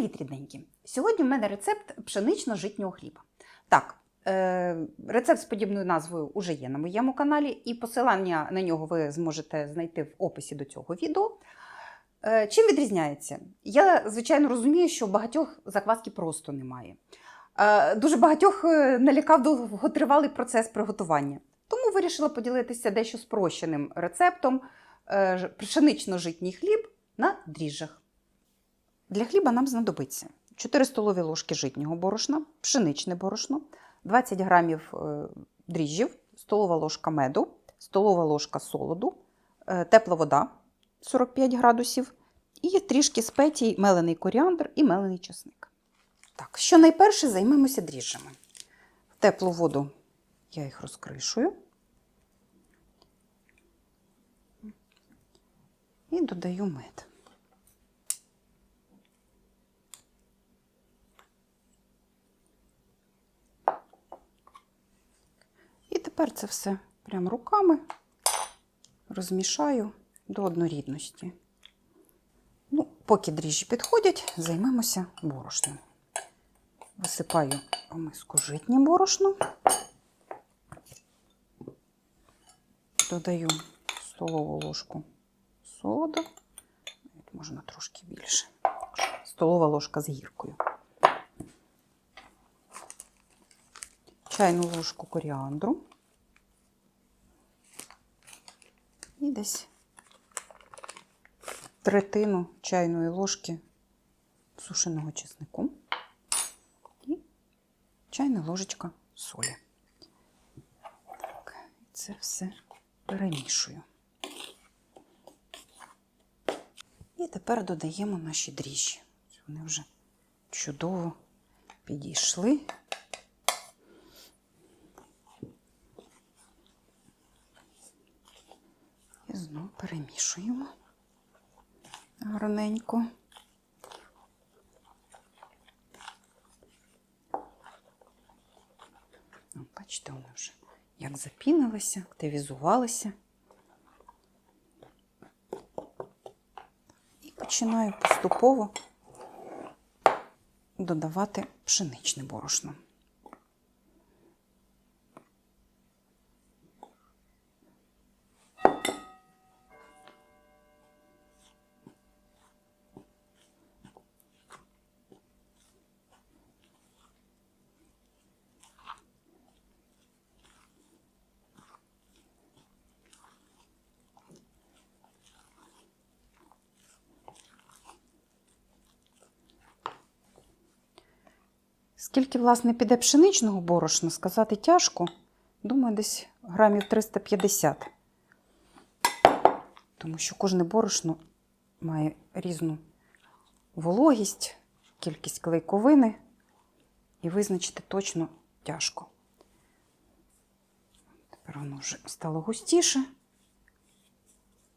Привіт, рідненькі! Сьогодні в мене рецепт пшенично-житнього хліба. Так, е, рецепт з подібною назвою вже є на моєму каналі, і посилання на нього ви зможете знайти в описі до цього відео. Е, чим відрізняється? Я, звичайно, розумію, що багатьох закваски просто немає. Е, дуже багатьох налякав довготривалий процес приготування. Тому вирішила поділитися дещо спрощеним рецептом пшенично-житній хліб на дріжджах. Для хліба нам знадобиться 4 столові ложки житнього борошна, пшеничне борошно, 20 грамів е, дріжджів, столова ложка меду, столова ложка солоду, е, тепла вода 45 градусів і трішки спецій, мелений коріандр і мелений чесник. Так, що найперше займемося дріжджами. Теплу воду я їх розкришую. І додаю мед. Тепер це все прямо руками розмішаю до однорідності. Ну, поки дріжджі підходять, займемося борошном. Висипаю в миску житнє борошно, додаю столову ложку солоду, можна трошки більше. Столова ложка з гіркою. чайну ложку коріандру і десь третину чайної ложки сушеного чеснику і чайна ложечка солі. Так, це все перемішую. І тепер додаємо наші дріжджі. Вони вже чудово підійшли. І знову перемішуємо гарненько. Бачите, вони вже як запінилися, активізувалися. І починаю поступово додавати пшеничне борошно. Скільки, власне, піде пшеничного борошна, сказати тяжко. Думаю, десь грамів 350. Тому що кожне борошно має різну вологість, кількість клейковини, і визначити точно тяжко. Тепер воно вже стало густіше.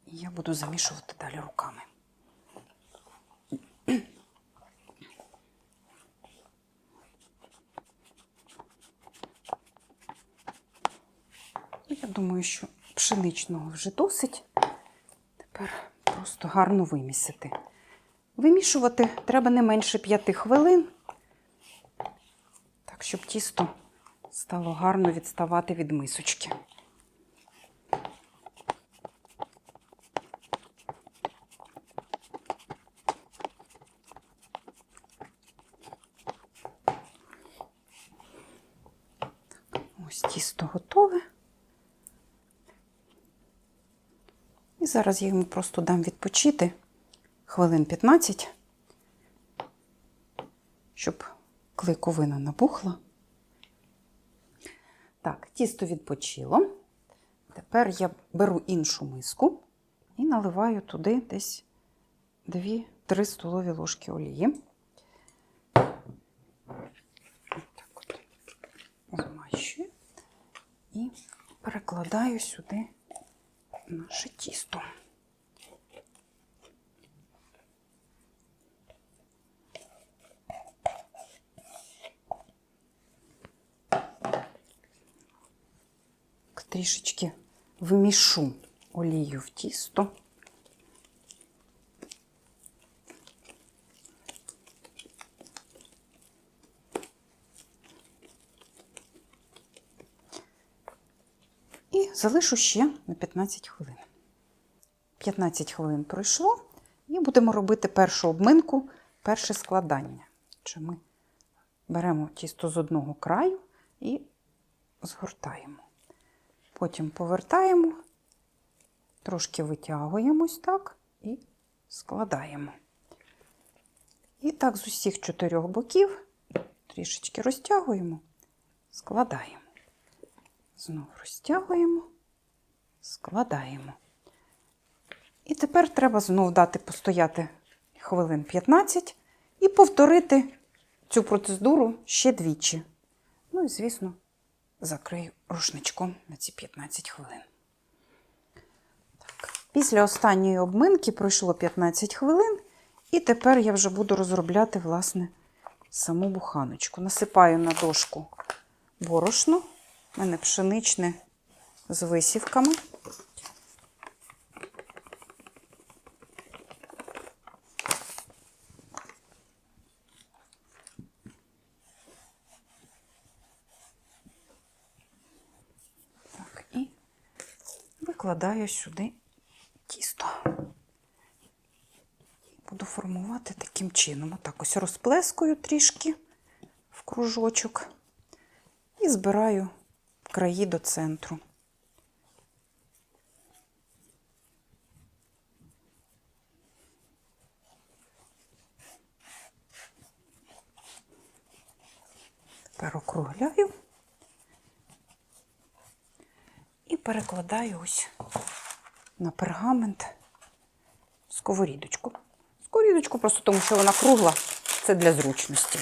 І я буду замішувати далі руками. Думаю, що пшеничного вже досить. Тепер просто гарно вимісити. Вимішувати треба не менше 5 хвилин, так, щоб тісто стало гарно відставати від мисочки. Ось тісто готове. І зараз я йому просто дам відпочити хвилин 15, щоб клейковина набухла. Так, тісто відпочило. Тепер я беру іншу миску і наливаю туди десь 2-3 столові ложки олії. Змащую і перекладаю сюди наше тісто. Так, Трішечки вмішу олію в тісто. Залишу ще на 15 хвилин. 15 хвилин пройшло, і будемо робити першу обминку, перше складання. Чи ми беремо тісто з одного краю і згортаємо. Потім повертаємо, трошки витягуємось так і складаємо. І так з усіх чотирьох боків трішечки розтягуємо, складаємо. Знову розтягуємо, складаємо. І тепер треба знову дати постояти хвилин 15 і повторити цю процедуру ще двічі. Ну і, звісно, закрию рушничком на ці 15 хвилин. Так. Після останньої обминки пройшло 15 хвилин, і тепер я вже буду розробляти, власне, саму буханочку. Насипаю на дошку борошно, у мене пшеничне з висівками. Викладаю сюди тісто. Буду формувати таким чином. Отак ось розплескую трішки в кружочок і збираю краї до центру. Тепер округляю і перекладаю ось на пергамент сковорідочку. Сковорідочку просто тому, що вона кругла, це для зручності.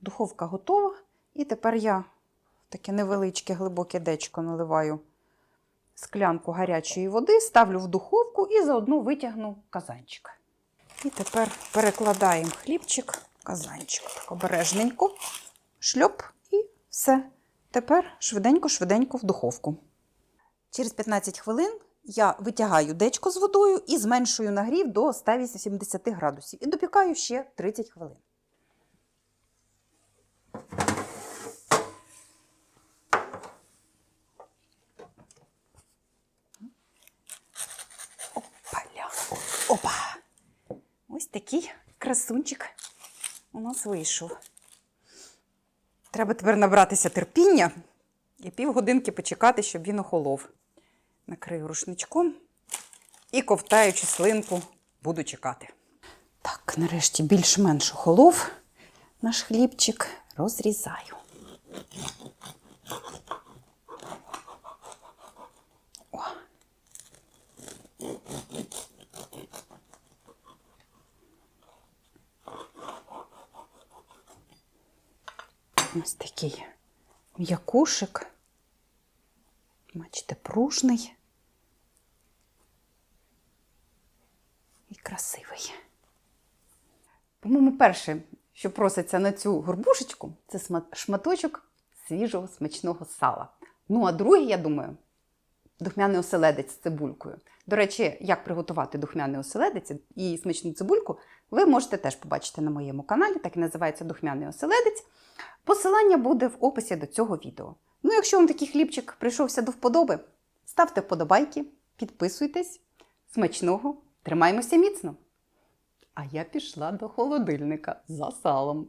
Духовка готова. І тепер я в таке невеличке глибоке дечко наливаю склянку гарячої води, ставлю в духовку і заодно витягну казанчик. І тепер перекладаємо хлібчик казанчик. Так обережненько, шльоп і все. Тепер швиденько-швиденько в духовку. Через 15 хвилин я витягаю дечко з водою і зменшую нагрів до 180 градусів. І допікаю ще 30 хвилин. Такий красунчик у нас вийшов. Треба тепер набратися терпіння і півгодинки почекати, щоб він охолов. Накрию рушничком і, ковтаючи слинку, буду чекати. Так, нарешті більш-менш охолов наш хлібчик. Розрізаю. О. Ось такий м'якушик. Бачите, пружний і красивий. По-моєму, перше, що проситься на цю горбушечку, це шматочок свіжого смачного сала. Ну, а другий, я думаю, духмяний оселедець з цибулькою. До речі, як приготувати духмяний оселедець і смачну цибульку, ви можете теж побачити на моєму каналі, так і називається духмяний оселедець. Посилання буде в описі до цього відео. Ну, якщо вам такий хлібчик прийшовся до вподоби, ставте вподобайки, підписуйтесь. Смачного, тримаємося міцно! А я пішла до холодильника за салом.